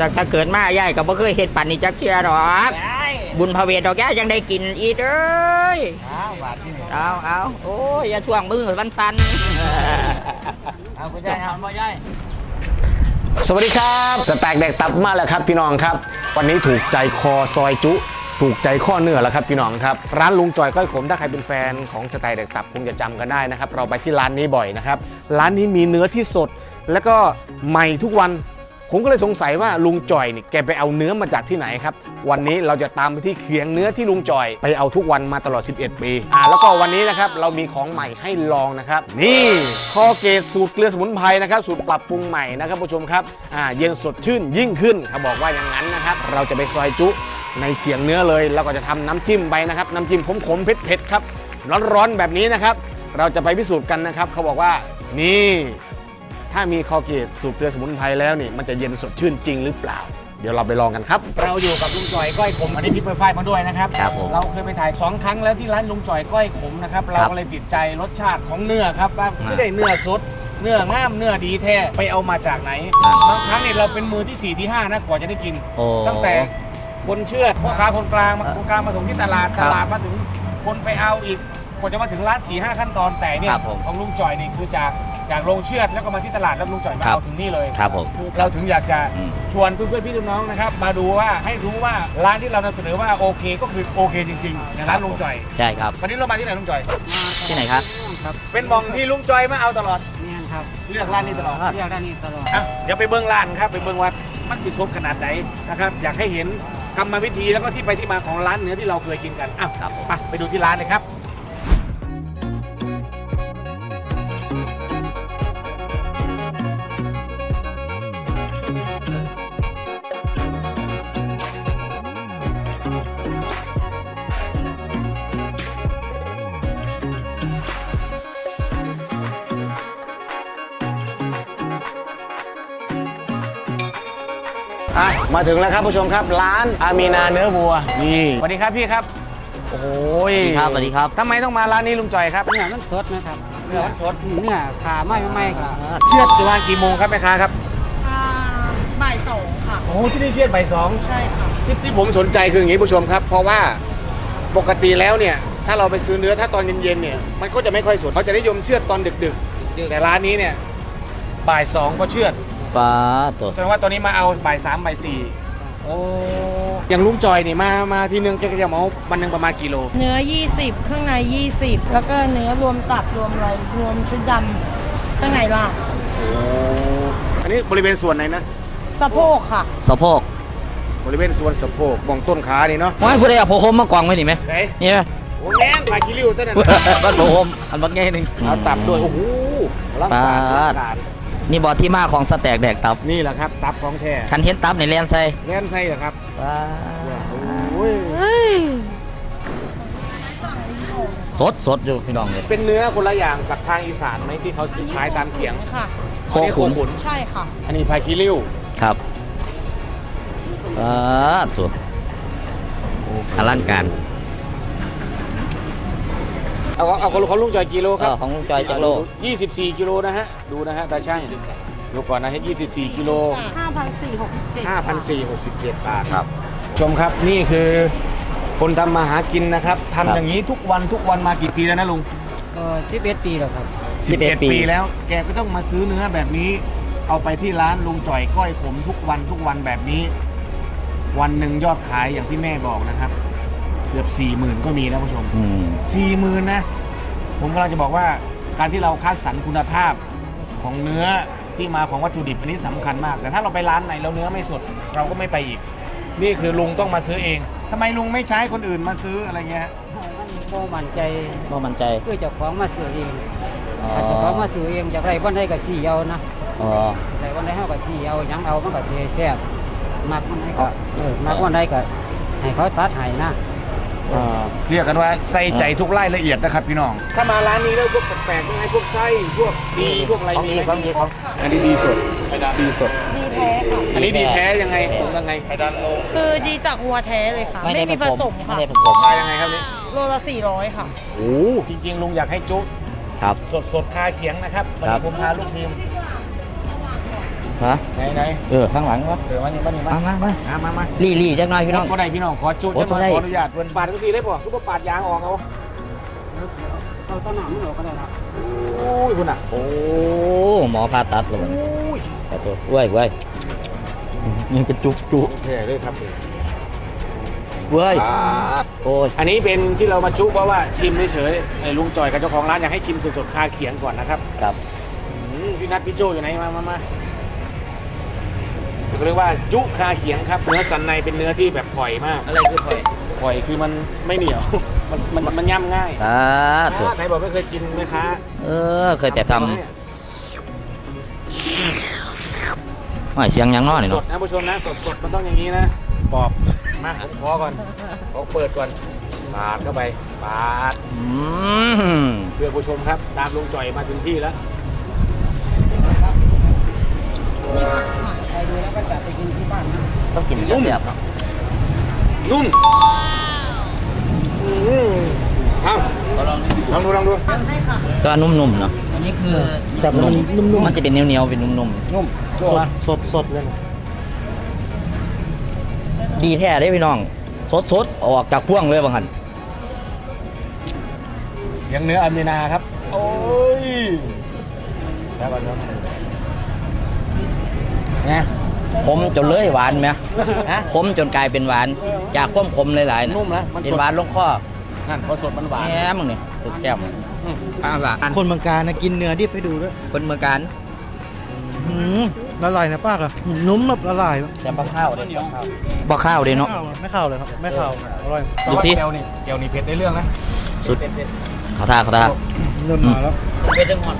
จากถ้าเกิดมาย่ายก็บ่เคยเฮ็ดปันนี่จักเทื่อดอก ได้บุญพระเวทดอกย่ายังได้กินอีกเอ้ย อ้าวบาทที่นี่เอาเอาโอ้ย อย่าท่วงมือวันสัน เอาคุณยายเอาบ่ยายสวัสดีครับสแต็กแดกตับมาแล้วครับพี่น้องครับ วันนี้ถูกใจคอซอยจุ ถูกใจข้อเนื้อแล้วครับพี่น้องครับ ร้านลุงจอยก้อยขมถ้าใครเป็นแฟนของสไตล์แดกตับคงจะจำกันได้นะครับ เราไปที่ร้านนี้บ่อยนะครับ ร้านนี้มีเนื้อที่สด แล้วก็ใหม่ทุกวัน ผมก็เลยสงสัยว่าลุงจ่อยนี่แกไปเอาเนื้อมาจากที่ไหนครับ วันนี้เราจะตามไปที่เขียงเนื้อที่ลุงจ่อยไปเอาทุกวันมาตลอด 11 ปีอ่าแล้วก็วันนี้นะครับเรามีของใหม่ให้ลองนะครับ นี่คอเกตสูตรเกลือสมุนไพรนะครับสูตรปรับปรุงใหม่นะครับผู้ชมครับอ่าเย็นสดชื่นยิ่งขึ้นเขาบอกว่าอย่างนั้นนะครับ เราจะไปซอยจุในเขียงเนื้อเลยแล้วก็จะทำน้ำจิ้มไปนะครับน้ำจิ้มขมๆเผ็ดๆครับร้อนๆแบบนี้นะครับ เราจะไปพิสูจน์กันนะครับ เขาบอกว่านี่ ถ้ามีคอเกตสูตรเกลือสมุนไพรแล้วนี่มันจะเย็นสดชื่นจริงหรือเปล่า เดี๋ยวเราไปลองกันครับ เราอยู่กับลุงจ่อยก้อยขมวันนี้พี่เปิดไฟมาด้วยนะครับ ครับผมเราเคยไปถ่ายสองครั้งแล้วที่ร้านลุงจ่อยก้อยขมนะครับเราก็เลยติดใจรสชาติของเนื้อครับว่าที่ได้เนื้อสดเนื้องามเนื้อดีแท้ไปเอามาจากไหนบางครั้งเนี่ยเราเป็นมือที่4ี่ที่ห้านะกว่าจะได้กินโอ้ตั้งแต่คนเชื่อดพ่อค้าคนกลางมาคนกลางมาส่งที่ตลาดครัตบลาดมาถึงคนไปเอาอีกกว่าจะมาถึงร้าน4ี่ห้าขั้นตอนแต่เนี่ยครับผมของลุงจ่อยนี่คือจาก จากโรงเชือดแล้วก็มาที่ตลาดแล้วลุงจ่อยมาครับ เอาถึงนี่เลยครับผม คือเราถึงอยากจะอืม ชวนเพื่อนๆพี่น้องๆนะครับ มาดูว่าให้รู้ว่าร้านที่เรานำเสนอว่าโอเคก็คือโอเคจริงๆในร้านลุงจ่อย ใช่ครับ วันนี้เรามาที่ไหนลุงจ่อย ที่ไหนครับ ครับเป็นหมองที่ลุงจ่อยมาเอาตลอด เนี่ยครับเลือกร้านนี้ตลอด เรียกด้านนี้ตลอด อะเดี๋ยวไปเบิ้งร้านครับไปเบิ้งว่ามันสิซบขนาดไหนนะครับ อยากให้เห็นกรรมวิธีแล้วก็ที่ไปที่มาของร้านเนื้อที่เราเคยกินกันอะครับผม ไปไปดูที่ร้านเลยครับ มาถึงแล้วครับผู้ชมครับ ร้านอามีนาเนื้อวัวนี่สวัสดีครับพี่ครับ โอ้ยสวัสดีครับสวัสดีครับ ทำไมต้องมาร้านนี้ลุงจอยครับ เนื้อมันสดนะครับเนื้อมันสด เนื้อขาไม่ไม่ครับเชือดประมาณกี่โมงครับแม่ค้าครับอ่าบ่ายสองค่ะ โอ้ที่นี่เชือดบ่ายสองใช่ค่ะที่ที่ผมสนใจคืออย่างนี้ผู้ชมครับ เพราะว่าปกติแล้วเนี่ย ถ้าเราไปซื้อเนื้อถ้าตอนเย็นๆเนี่ยมันก็จะไม่ค่อยสดเขาจะนิยมเชือดตอนดึก ๆ แต่ร้านนี้เนี่ยบ่ายสองก็เชือด ปลาตัวแสดงว่าตอนนี้มาเอาบ่ายสามบ่ายสี่โอ้อย่างลุงจอยนี่มามาทีนึงแกก็จะเหมาวันหนึ่งประมาณกิโล เนื้อ 20เครื่องใน 20 แล้วก็เนื้อรวมตับรวมอะไรรวมชุดดำข้างในล่ะโอ้อันนี้บริเวณส่วนไหนนะสะโพกค่ะ สะโพกบริเวณส่วนสะโพกมองต้นขานี่เนาะว่าให้ผู้ใดเอาโพคมมากวางไว้นี่ไหมเฮ้ยนี่ไหมโอ้แม่นปลาคิริวต้นนั้นบ้านโพคมอันบักแง่หนึ่งเอาตับด้วยโอ้โหร่างกาย ปาดร่างกายนี่บอที่มาของสแต็กแดกตับนี่แหละครับ ตับของแท้คันเห็นตับในแลนใส่แล่นไส้เหรอครับปลาโอ้ยสดสดอยู่พี่น้องเลยเป็นเนื้อคนละอย่างกับทางอีสานไหมที่เขาซื้อขายตามเขียงค่ะ โคอันนี้ขุนขุนใช่ค่ะ อันนี้พายคิริวครับปลาตัวอลังการ เอาเอาเอาของลุงจอยกิโลเอครับอของลุงจอยจักรโล24 กิโลนะฮะ ดูนะฮะตาช่างดูก่อนนะฮะ24 กิโล 5,467 5,467บาทครับ ชมครับนี่คือคนทำมาหากินนะครับครับทำอย่างนี้ทุกวันทุกวันมากี่ปีแล้วนะลุงก็สิบเอ็ดปีแล้วครับ 11ปีปีแล้ว แกก็ต้องมาซื้อเนื้อแบบนี้ เอาไปที่ร้านลุงจ่อยก้อยขมทุกวันทุกวันแบบนี้ วันหนึ่งยอดขายอย่างที่แม่บอกนะครับเกือบ4ี่หมื่นก็มีนะผู้ชมอืม สี่หมื่นนะผมกำลังจะบอกว่าการที่เราคัดสรรคุณภาพของเนื้อที่มาของวัตถุดิบอันนี้สำคัญมาก แต่ถ้าเราไปร้านไหนแล้วเนื้อไม่สดเราก็ไม่ไปอีก นี่คือลุงต้องมาซื้อเองทำไมลุงไม่ใช้คนอื่นมาซื้ออะไรเงี้ยฮะโมมั่นใจบ่มั่นใจเพื่อเจ้าของมาซื้อเองอ๋อถ้าเจ้าของมาซื้อเองจากไรวันใดก็สี่เอานะอ๋อ ไรวันใดเฮาก็สี่เอาหยังเอามันก็เทแซ่บมักวันใดก็เออมักวันใดก็ให้เขาตัดให้นะอ๋อ เรียกกันว่าใส่ใจทุกรายละเอียดนะครับพี่น้อง ถ้ามาร้านนี้แล้วพวกแปลกๆยังไงพวกไส้พวกดีพวกอะไรของมีดีไหมของดีของอันนี้ดีสดดีสด ดีแท้ค่ะ อันนี้ดีแท้ยังไงผมยังไงคือดีจากวัวแท้เลยค่ะ ไม่มีผสมไม่ค่ะได้ผสมมายังไงครับนี่โลละ400ค่ะโอ้จริงๆลุงอยากให้จุครับสดสดๆคาเขียงนะครับวันครันี้บผมพาลูกทีม ฮะไหนไหนเออข้างหลังวะเดี๋ยวมานี่มานี่มามามามามามามาลี่ลี่จักหน่อยพี่น้องก็ได้พี่น้องขอจุโอ้จะมาบ่ได้ขออนุญาตเพิ่นปาดก็สิได้ป่ะคือบ่ปาดยางออกเอาเอาต้นหนามมันออกก็ได้ครับโอ้ยคุณอะโอ้หมอผ่าตัดเลยโอ้ยขอโทษเว้ยเว้ยยังกระจุกจุกโอเคเลยครับเว้ยปาดโอ้ยอันนี้เป็นที่เรามาจุเพราะว่าชิมเฉยๆไอ้ลุงจอยกับเจ้าของร้านอยากให้ชิมสดๆคาเขียงก่อนนะครับ ครับอืมพี่นัทพี่โจอยู่ไหนมามามา เขาเรียกว่าจุคาเขียงครับ เนื้อสันในเป็นเนื้อที่แบบปล่อยมากอะไรคือข่อยปล่อยคือมันไม่เหนียว มันมันมันย่ำง่ายสาธุไหนบอกไม่เคยกินไหมคะเออ เคยแต่ทำไม่เสียงยังน้อยนี่สเนาะดนะผู้ชมนะสดสดๆมันต้องอย่างนี้นะปอบมาผมขอก่อนขอเปิดก่อนปาดเข้าไปปาด อืม เพื่อผู้ชมครับ ตามลุงจ่อยมาถึงที่แล้ว ต้องกินเสียบๆเนาะนุ่มอืมเอาลองดูลองดูก็นุ่มๆเนาะอันนี้คือจับนุ่มนุ่มมันจะเป็นเหนียวๆเป็นนุ่มนุ่มสดสดสดเลยๆดีแท้ได้พี่น้อง สดๆออกจากพ่วงเลยบางหันยังเนื้ออเมนาครับ โอ้ยแล้วก่อนเนาะไง ขมจนเลยหวานไหมขมจนกลายเป็นหวาน จากความขมหลายๆนะนุ่มนะมันเป็นสดหวานลงคอนั่นพอสดมันหวานแง่มึงนี่สุดแก้มป้าหวานคนเมืองการนะกินเนื้อดิบให้ดูด้วยคนเมืองการอืมละลายนะป้าครับนุ่มแบบละลายแต่ปลาข้าวเด้ปลาข้าวเด้เนาะ ไม่เข้าเลยครับไม่เข้าอร่อยดูสิเจียวนี่เจียวนี่เผ็ดได้เรื่องนะสุดเขาท่าเขาท่าเริ่มมาแล้ว เป็นจังหวะ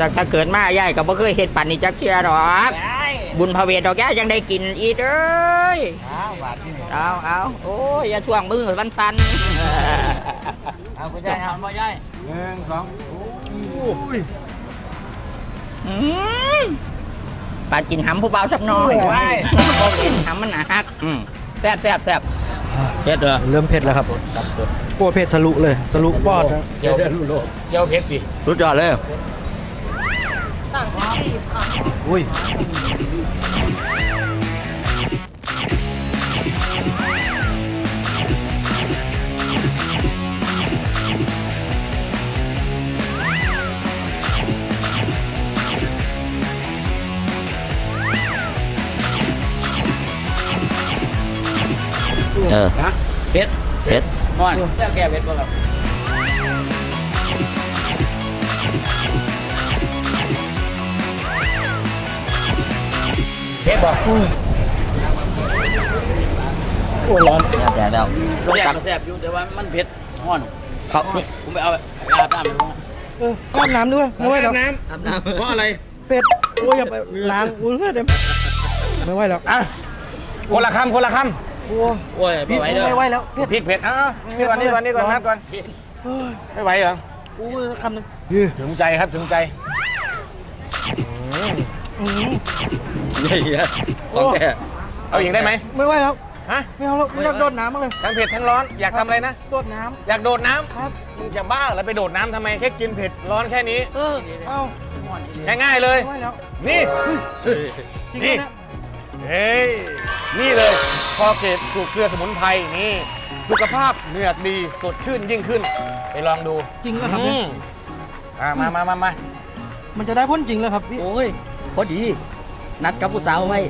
ยจากถ้าเกิดมาย่ายก็บ่เคยเห็ดปั่นนี่จักเทียดอกบุญพระเวทดอกย่ายังได้กินอีกเอ้ยหวานที่นี่เอาเอาโอ้ย อย่าช่วงมือวันสันเอาคุณยายเอาคุณยายหนึ่งสองโอ้ยอืมปาดกินหำผู้เบาสักหน่อยโอ้ยพอกินหำมันหนาฮักอืมแซ่บแซ่บแซ่บเผ็ดเหรอเริ่มเผ็ดแล้วครับโอ้เผ็ดทะลุเลย ทะลุปอดนะเจียวเจียวเผ็ดดิสุดยอดเลยสามสิบสี่ค่ะอุ้ยเออนะเผ็ดเผ็ดม่อน แก้แก้เผ็ดบ่ ครับเผ็ดบ่โอ้ร้อนแซ่บแล้วแซ่บก็แซ่บอยู่แต่ว่ามันเผ็ดห้อนเขานี่ผมไปเอาอาบน้ำไปลงเออก้อนน้ำด้วยไม่ไหวแล้วอาบน้ำเพราะอะไรเป็ดโอ้ยอย่าไปล้างอุ้ยเดี๋ยวไม่ไหวแล้วอะคนละคำคนละคโอ้โอ้ยพี่ไม่ไหวเด้อไม่ไหวแล้วำเผ็ดพริกเผ็ดอะนี่ก่อนนี่ก่อนนี่ก่อนนัดก่อนเฮ้ยไม่ไหวเหรอโอ้ยคำหนึงถึงใจครับถึงใจ อืมนี่ฮะของแกเอาอีกได้ไหมไม่ไหวแล้วฮะไม่เอาแล้วไม่อยากโดดน้ำมาเลยทั้งเผ็ดทั้งร้อนอยากทำอะไรนะโดดน้อยากโดดน้ำครับำมึงจะบ้าแล้วไปโดดน้ำทำไมแค่กินเผ็ดร้อนแค่นี้ เออเอ้าง่ายๆเลยไม่ไหวแล้วนี่จริงนี่ๆนะเฮ้ยนี่เลยคอเกตสูตรเกลือสมุนไพรนี่สุขภาพเหนือกดีสดชื่นยิ่งขึ้น ไปลองดูจริงเหรอครับเนี่ยอืมอะมามามามามันจะได้พ้นจริงเลยครับพี่โอ้ย พอดี นัดกับผู้สาวไว้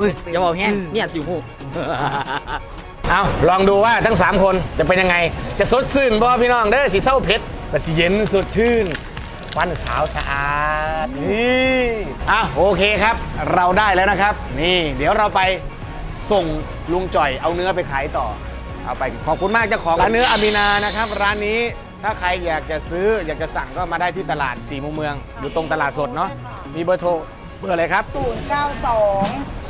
เฮ้ยอย่าบอกแห้งเนี่ยสิวหูเอาลองดูว่าทั้ง 3 คนจะเป็นยังไง จะสดชื่นบ่พี่น้องเด้อสีเศร้าเพชรแต่สีเย็นสดชื่นฟันสาวสะอาดนี่อะโอเคครับ เราได้แล้วนะครับ นี่เดี๋ยวเราไปส่งลุงจ่อยเอาเนื้อไปขายต่อ เอาไปขอบคุณมากเจ้าของร้านเนื้ออามินานะครับ ร้านนี้ถ้าใครอยากจะซื้ออยากจะสั่งก็มาได้ที่ตลาดสี่มุมเมือง อยู่ตรงตลาดสดเนาะมีเบอร์โทร เบอร์อะไรครับศูนย์เก้าสอง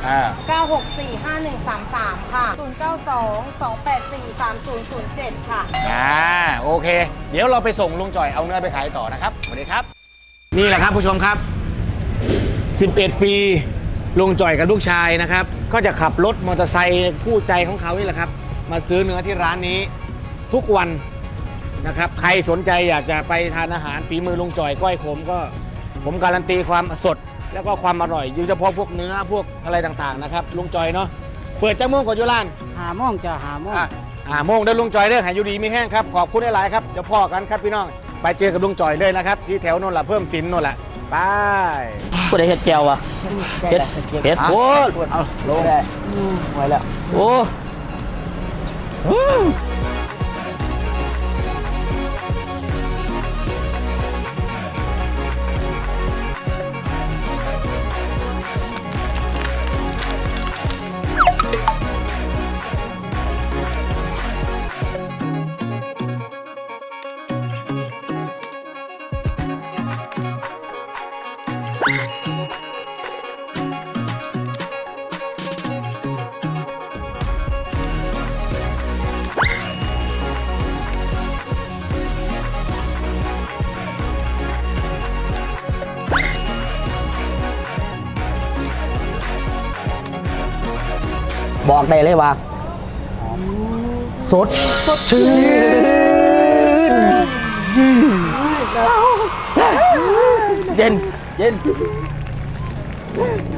อ่าเก้าหกสี่ห้าหนึ่งสามสามค่ะศูนย์เก้าสองสองแปดสี่สามศูนย์ศูนย์เจ็ดค่ะ อ่า โอเค เดี๋ยวเราไปส่งลุงจ่อยเอาเนื้อไปขายต่อนะครับ สวัสดีครับ นี่แหละครับผู้ชมครับ 11 ปีลุงจ่อยกับลูกชายนะครับ ก็จะขับรถมอเตอร์ไซค์คู่ใจของเขานี่แหละครับ มาซื้อเนื้อที่ร้านนี้ทุกวันนะครับ ใครสนใจอยากจะไปทานอาหารฝีมือลุงจ่อยก้อยขมก็ ผมการันตีความสด แล้วก็ความอร่อยโดยเฉพาะพวกเนื้อพวกอะไรต่างๆนะครับลุงจ่อยเนาะเปิดจ้าโมงก่อนอยุร้านหาโมงจะหาโมงอะอ่าโมงเด้อลุงจอยเด้อหายอยู่ดีมีแห้งครับขอบคุณหลายๆครับเดี๋ยวพ่อกันครับพี่น้องไปเจอกับลุงจอยเลยนะครับ ที่แถวโน่นละเพิ่มสินโน่นละไปผู้ใดเฮ็ดแก้ววะเฮ็ดเฮ็ดโอ้ยเอาลงไว้แล้วโอ้ ได้เลยว่าสดสดชื่นเย็นเย็น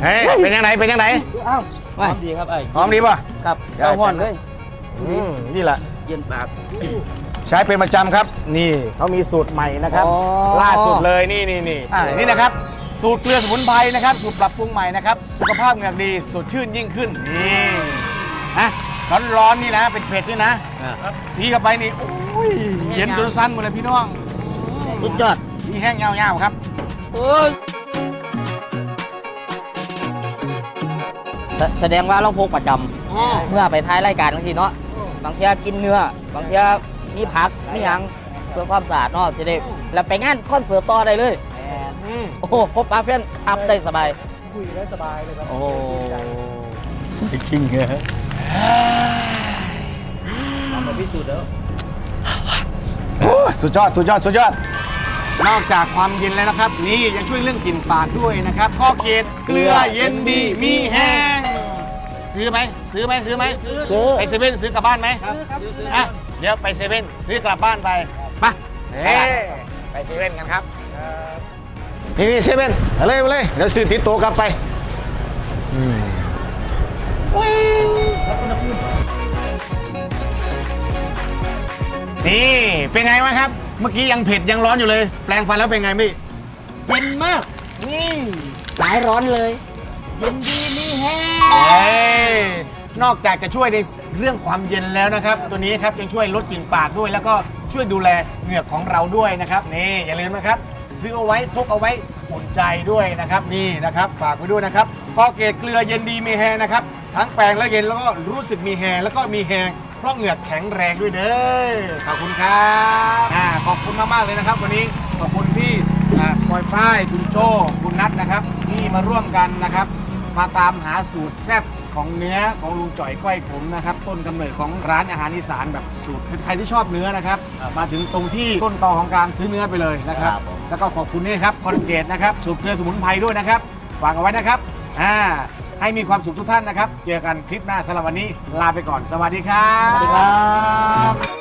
เฮ้ยเป็นยังไงเป็นยังไงหอมดีครับไอ้หอมดีป่ะครับเจ้าห้อนเลยอืมนี่แหละเย็นปากใช้เป็นประจำครับ นี่เขามีสูตรใหม่นะครับอ๋อล่าสุดเลยนี่นี่นี่อ่านี่นะครับสูตรเกลือสมุนไพรนะครับสูตรปรับปรุงใหม่นะครับ สุขภาพเหงือกดีสดชื่นยิ่งขึ้นนี่ นะร้อนๆนี่นะเป็นเผ็ดนี่นะสีกับไปนี่โอ้ยเย็นจนสั้นหมดเลยพี่น้องสุดยอดนี่แห้งเงาๆครับโอ้ยแสแสดงว่าเราพกประจำเมื่อไปท้ายรายการบางทีเนาะบางทีกินเนื้อบางทีมีผักมีหยังเพื่อความสะอาดเนาะจะได้แล้วไปงานคอนเสิร์ตต่อได้เลยอืมโอ้โหพบปะเพื่อนขับได้สบาย คุยได้สบายเลยครับ โอ้คิงเหรอ โอ้สุดยอด สุดยอด สุดยอด นอกจากความเย็นแล้วนะครับ นี่ยังช่วยเรื่องกลิ่นปากด้วยนะครับข้อเกตเกลือเย็นดีมีแห้ง ซื้อไหมซื้อไหมซื้อไหมซื้อไปเซเว่นซื้อกลับบ้านไหมอะเดี๋ยวไปเซเว่นซื้อกลับบ้านไปมาเฮ้ไปเซเว่นกันครับที่นี่เซเว่นเอาเลยเอาเลยเดี๋ยวซื้อติดโตวกลับไปอืม นี่ เป็นไงวะครับ เมื่อกี้ยังเผ็ดยังร้อนอยู่เลย แปลงฟันแล้วเป็นไงพี่เย็นมาก นี่ หลายร้อนเลย เย็นดีมีแห้งเอ้ยนอกจากจะช่วยในเรื่องความเย็นแล้วนะครับ ตัวนี้ครับยังช่วยลดกลิ่นปากด้วย แล้วก็ช่วยดูแลเหงือกของเราด้วยนะครับนี่อย่าลืมนะครับ ซื้อเอาไว้พกเอาไว้อุ่นใจด้วยนะครับนี่นะครับ ฝากไว้ด้วยนะครับพอเกตเกลือเย็นดีมีแฮงนะครับ ทั้งแปรงและเย็นแล้วก็รู้สึกมีแฮงแล้วก็มีแฮงเพราะเหงือกแข็งแรงด้วยเด้อขอบคุณครับอ่าขอบคุณมากๆเลยนะครับ วันนี้ขอบคุณพี่อ่าปอยฝ้ายคุณโจคุณนัทนะครับที่มาร่วมกันนะครับ มาตามหาสูตรแซ่บของเนื้อของลุงจ่อยก้อยขมนะครับ ต้นกำเนิดของร้านอาหารอีสานแบบสูตรใครที่ชอบเนื้อนะครับมาถึงตรงที่ต้นตอของการซื้อเนื้อไปเลยนะครับ ครับผม แล้วก็ขอบคุณนี่ครับคอนเกตนะครับสูตรเกลือสมุนไพรด้วยนะครับฝากเอาไว้นะครับอ่า ให้มีความสุขทุกท่านนะครับ เจอกันคลิปหน้าสำหรับวันนี้ลาไปก่อน สวัสดีครับ สวัสดีครับ